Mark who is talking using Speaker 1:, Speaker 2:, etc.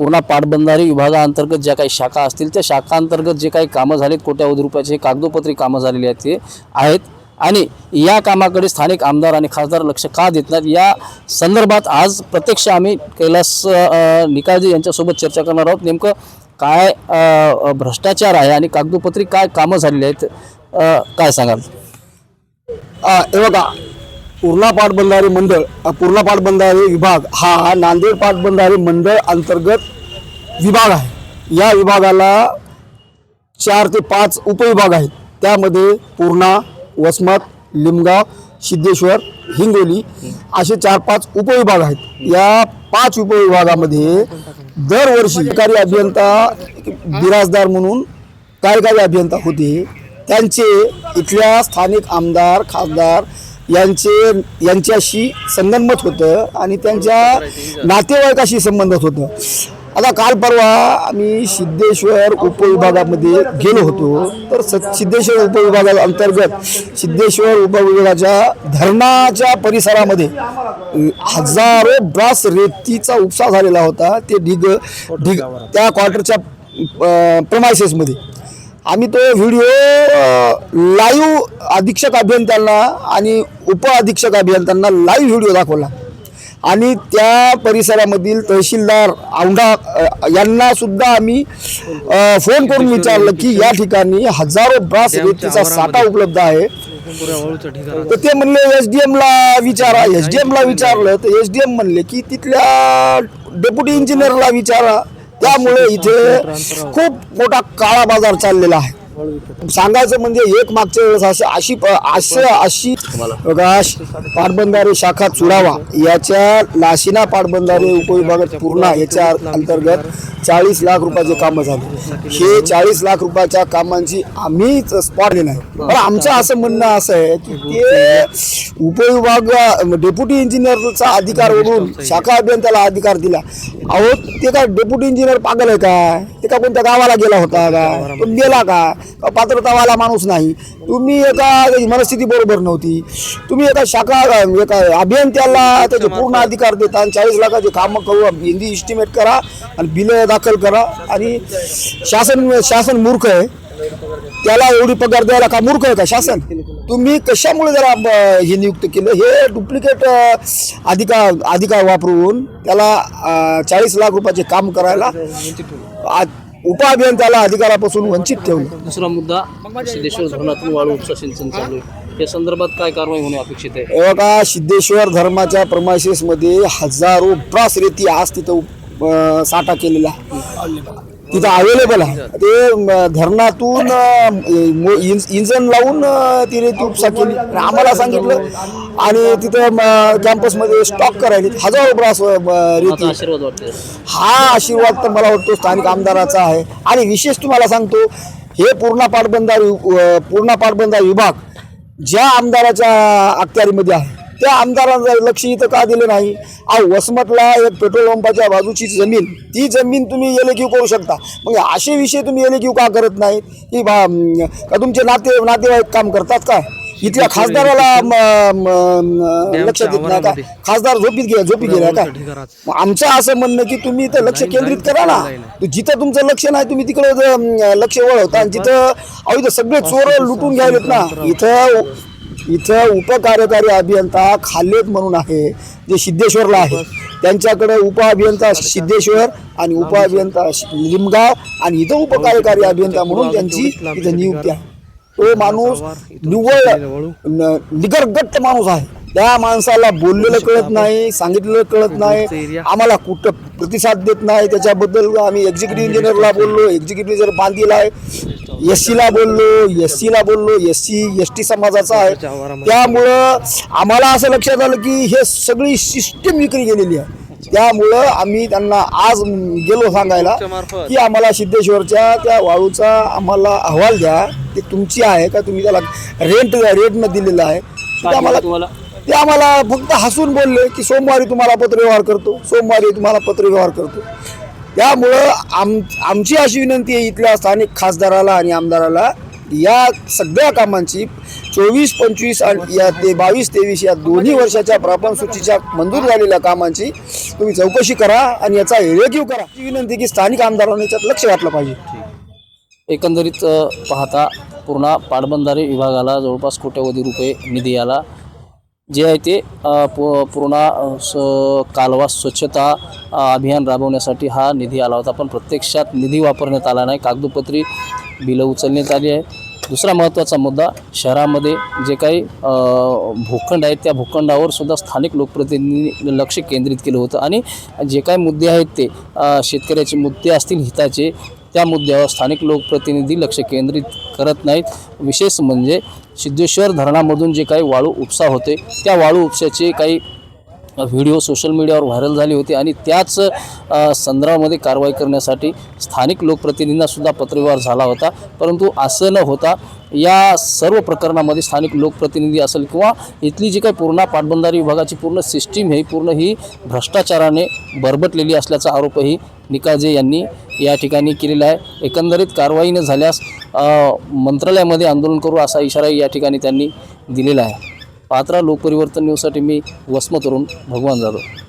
Speaker 1: पूर्ण पाटबंधारे विभागाअंतर्गत ज्या काही शाखा असतील त्या शाखांतर्गत जे काही कामं झालेत कोट्यावधी रुपयाचे कागदोपत्री कामं झालेली आहेत ते आहेत. आणि या कामाकडे स्थानिक आमदार आणि खासदार लक्ष का देत नाहीत? या संदर्भात आज प्रत्यक्ष आम्ही कैलास अ, निकाळजे यांच्यासोबत चर्चा करणार आहोत. नेमकं काय भ्रष्टाचार आहे आणि कागदोपत्री काय कामं झालेली आहेत काय सांगाल?
Speaker 2: हे बघा पूर्णा पाटबंधारे मंडळ पूर्णा पाटबंधारे विभाग हा नांदेड पाटबंधारे मंडळ अंतर्गत विभाग आहे. या विभागाला चार ते पाच उपविभाग आहेत. त्यामध्ये पूर्णा वसमत लिमगाव सिद्धेश्वर हिंगोली असे चार पाच उपविभाग आहेत. या पाच उपविभागामध्ये दरवर्षी सरकारी अभियंता बिराजदार म्हणून कार्यकारी अभियंता होते. त्यांचे इथल्या स्थानिक आमदार खासदार यांचे यांच्याशी संगनमत होतं आणि त्यांच्या नातेवाईकाशी संबंधित होतं. आता काल परवा आम्ही सिद्धेश्वर उपविभागामध्ये गेलो होतो. तर स- सिद्धेश्वर उपविभागा अंतर्गत सिद्धेश्वर उपविभागाच्या धरणाच्या परिसरामध्ये हजारो ब्रास रेतीचा उपसा झालेला होता. ते ढिग ढिग त्या क्वार्टरच्या प्रमायसेसमध्ये आम्ही तो व्हिडिओ लाईव्ह अधीक्षक अभियंत्यांना आणि उप अधीक्षक अभियंत्यांना लाईव्ह व्हिडिओ दाखवला. आणि त्या परिसरामधील तहसीलदार औंढा यांना सुद्धा आम्ही फोन करून विचारलं की या ठिकाणी हजारो ब्रास रेतीचा साठा उपलब्ध आहे. तर ते म्हणले एस डी एमला विचारा. एस डी एमला विचारलं तर एस डी एम म्हणले की तिथल्या डेप्युटी इंजिनियरला विचारा. त्यामुळे इथे खूप मोठा काळा बाजार चाललेला आहे. सांगायचं म्हणजे एक मागच्या वेळेस अशी अशी असं अशी बघा पाटबंधारे शाखा चुडावा याच्या लाशिना पाटबंधारे उपविभागात पूर्ण याच्या अंतर्गत चाळीस लाख रुपयाचे कामं झाले. हे चाळीस लाख रुपयाच्या कामांची आम्हीच स्पॉट आहे. पण आमचं असं म्हणणं असं आहे की ते उपविभाग डेप्युटी इंजिनियरचा अधिकार ओढून शाखा अभियंत्याला अधिकार दिला. अहो ते काय डेप्युटी इंजिनियर पागल आहे काय? ते का कोणत्या गावाला गेला होता का? तो गेला का का? पात्रतावाला माणूस नाही. तुम्ही एका मनस्थिती बरोबर नव्हती. तुम्ही एका शाखा एका अभियंत्याला त्याचे पूर्ण अधिकार देता आणि चाळीस लाखाचे कामं करू हिंदी इस्टिमेट करा आणि बिलं दाखल करा. आणि शासन शासन मूर्ख आहे. त्याला एवढी पगार द्यायला का मूर्ख आहे का शासन? तुम्ही कशामुळे जरा हे नियुक्त केलं? हे डुप्लिकेट अधिकार अधिकार वापरून त्याला चाळीस लाख रुपयाचे काम करायला उपअभियंत्याला अधिकारापासून वंचित ठेवलं.
Speaker 1: दुसरा मुद्दा सिद्धेश्वर धरणातून वाळू उपसा सिंचन चालू आहे. या संदर्भात काय कारवाई होणे अपेक्षित आहे?
Speaker 2: हे बघा सिद्धेश्वर धर्माच्या प्रमाशेसमध्ये हजारो ब्रास रेती आज तिथं अं, साठा केलेला आहे तिथं अवेलेबल आहे. ते धरणातून इंजन लावून अं, ती उपसा केली. आणि आम्हाला सांगितलं. आणि तिथं कॅम्पसमध्ये स्टॉक करायला हजारो ब्रास रेती. हा आशीर्वाद तर मला वाटतो स्थानिक आमदाराचा आहे. आणि विशेष तुम्हाला सांगतो हे पूर्णा पाटबंधार पूर्णा पाटबंधार विभाग ज्या आमदाराच्या अखत्यारीमध्ये आहे त्या आमदारांचं लक्ष इथं का दिलं नाही? अहो वसमतला एक पेट्रोल पंपाच्या बाजूची जमीन ती जमीन तुम्ही एल क्यू करू शकता. मग असे विषय तुम्ही एल क्यू का करत नाही? की बा का तुमचे नाते नातेवाईक काम करतात का? इथल्या खासदाराला लक्ष देत नाही का? खासदार झोपीत गे झोपी गेला का? आमचं असं म्हणणं की तुम्ही इथं लक्ष केंद्रित करा ना. जिथं तुमचं लक्ष नाही तुम्ही तिकडे लक्ष वळवता आणि जिथं अहो इथं सगळे चोर लुटून घ्यावेत ना. इथं इथं उपकार्यकारी अभियंता खालेत म्हणून आहे जे सिद्धेश्वरला आहे. त्यांच्याकडे उपअभियंता सिद्धेश्वर आणि उपअभियंता लिमगाव आणि इथं उपकार्यकारी अभियंता म्हणून त्यांची इथं नियुक्ती आहे. तो माणूस निव्वळ न- निगरगट्ट माणूस आहे. त्या माणसाला बोललेलं कळत नाही सांगितलेलं कळत नाही. आम्हाला कुठं प्रतिसाद देत नाही. त्याच्याबद्दल आम्ही एक्झिक्युटिव्ह इंजिनियरला बोललो. एक्झिक्युटिव्ह इंजिनियर बांधीला आहे एस सीला बोललो एस सीला बोललो एस सी एस टी समाजाचा आहे. त्यामुळं आम्हाला असं लक्षात आलं की हे सगळी सिस्टीम विक्री गेलेली आहे. त्यामुळं आम्ही त्यांना आज गेलो सांगायला की आम्हाला सिद्धेश्वरच्या त्या वाळूचा आम्हाला अहवाल द्या. ते तुमची आहे का? तुम्ही त्याला रेंट रेटनं दिलेलं आहे. आम्हाला ते आम्हाला फक्त हसून बोलले की सोमवारी तुम्हाला पत्रव्यवहार करतो सोमवारी तुम्हाला पत्रव्यवहार करतो. त्यामुळं आम आमची अशी विनंती आहे इथल्या स्थानिक खासदाराला आणि आमदाराला या सगळ्या कामांची चोवीस पंचवीस आणि या ते बावीस तेवीस या दोन्ही वर्षाच्या प्रापण सूचीच्या मंजूर झालेल्या कामांची तुम्ही चौकशी करा आणि याचा रेव्ह्यू करा. ही विनंती की स्थानिक आमदारांनी याच्यात लक्ष घातलं पाहिजे.
Speaker 1: एकंदरीत पाहता पूर्ण पाटबंधारे विभागाला जवळपास कोट्यवधी रुपये निधी आला. जे आहे ते पूर्ण स कालवा स्वच्छता अभियान राबवण्यासाठी हा निधी आला होता. पण प्रत्यक्षात निधी वापरण्यात आला नाही. कागदोपत्री बिलं उचलण्यात आली आहे. दुसरा महत्त्वाचा मुद्दा शहरामध्ये जे काही भूखंड आहेत त्या भूखंडावर सुद्धा स्थानिक लोकप्रतिनिधींनी लक्ष केंद्रित केलं होतं. आणि जे काही मुद्दे आहेत ते शेतकऱ्याचे मुद्दे असतील हिताचे त्या मुद्द्यावर स्थानिक लोकप्रतिनिधी लक्ष केंद्रित करत नाहीत. विशेष म्हणजे सिद्धेश्वर धरणामधून जे काही वाळू उपसा होते त्या वाळू उपसाचे काही व्हिडिओ सोशल मीडियावर व्हायरल झाले होते आणि त्याच संदर्भामध्ये कारवाई करण्यासाठी स्थानिक लोकप्रतिनिधींनासुद्धा पत्रव्यवहार झाला होता. परंतु असं न होता या सर्व प्रकरणामध्ये स्थानिक लोकप्रतिनिधी असेल किंवा इथली जी काही पूर्ण पाटबंधारी विभागाची पूर्ण सिस्टीम ही पूर्ण ही भ्रष्टाचाराने बरबटलेली असल्याचा आरोपही निकाजे यांनी या ठिकाणी केलेला आहे. एकंदरीत कारवाई न झाल्यास मंत्रालयामध्ये आंदोलन करू असा इशाराही या ठिकाणी त्यांनी दिलेला आहे. पात्रा लोकपरिवर्तन न्यूजसाठी मी वसमतवरून भगवान जाधव.